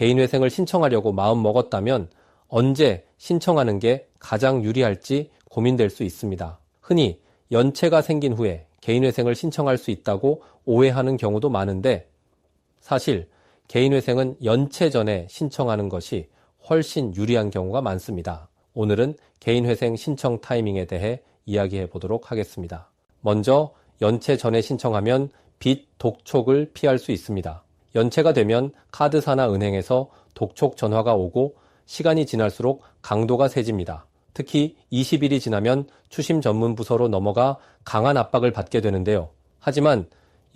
개인회생을 신청하려고 마음 먹었다면 언제 신청하는 게 가장 유리할지 고민될 수 있습니다. 흔히 연체가 생긴 후에 개인회생을 신청할 수 있다고 오해하는 경우도 많은데 사실 개인회생은 연체 전에 신청하는 것이 훨씬 유리한 경우가 많습니다. 오늘은 개인회생 신청 타이밍에 대해 이야기해 보도록 하겠습니다. 먼저 연체 전에 신청하면 빚 독촉을 피할 수 있습니다. 연체가 되면 카드사나 은행에서 독촉 전화가 오고 시간이 지날수록 강도가 세집니다. 특히 20일이 지나면 추심 전문 부서로 넘어가 강한 압박을 받게 되는데요. 하지만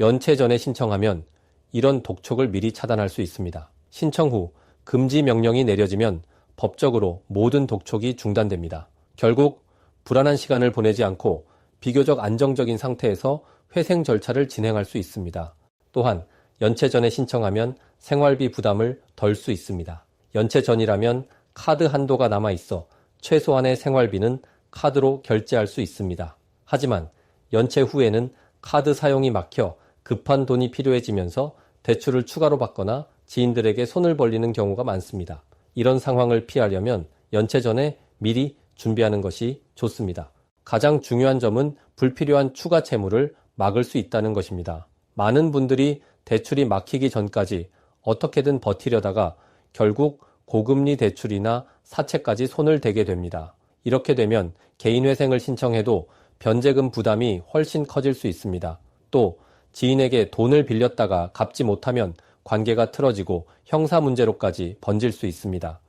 연체 전에 신청하면 이런 독촉을 미리 차단할 수 있습니다. 신청 후 금지 명령이 내려지면 법적으로 모든 독촉이 중단됩니다. 결국 불안한 시간을 보내지 않고 비교적 안정적인 상태에서 회생 절차를 진행할 수 있습니다. 또한 연체 전에 신청하면 생활비 부담을 덜 수 있습니다. 연체 전이라면 카드 한도가 남아 있어 최소한의 생활비는 카드로 결제할 수 있습니다. 하지만 연체 후에는 카드 사용이 막혀 급한 돈이 필요해지면서 대출을 추가로 받거나 지인들에게 손을 벌리는 경우가 많습니다. 이런 상황을 피하려면 연체 전에 미리 준비하는 것이 좋습니다. 가장 중요한 점은 불필요한 추가 채무를 막을 수 있다는 것입니다. 많은 분들이 대출이 막히기 전까지 어떻게든 버티려다가 결국 고금리 대출이나 사채까지 손을 대게 됩니다. 이렇게 되면 개인회생을 신청해도 변제금 부담이 훨씬 커질 수 있습니다. 또 지인에게 돈을 빌렸다가 갚지 못하면 관계가 틀어지고 형사 문제로까지 번질 수 있습니다.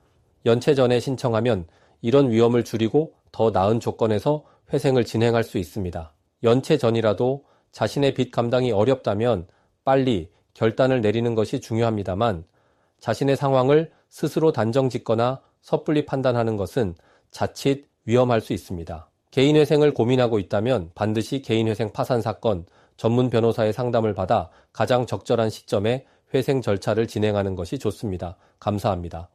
연체 전에 신청하면 이런 위험을 줄이고 더 나은 조건에서 회생을 진행할 수 있습니다. 연체 전이라도 자신의 빚 감당이 어렵다면 빨리 결단을 내리는 것이 중요합니다만 자신의 상황을 스스로 단정 짓거나 섣불리 판단하는 것은 자칫 위험할 수 있습니다. 개인회생을 고민하고 있다면 반드시 개인회생 파산 사건 전문 변호사의 상담을 받아 가장 적절한 시점에 회생 절차를 진행하는 것이 좋습니다. 감사합니다.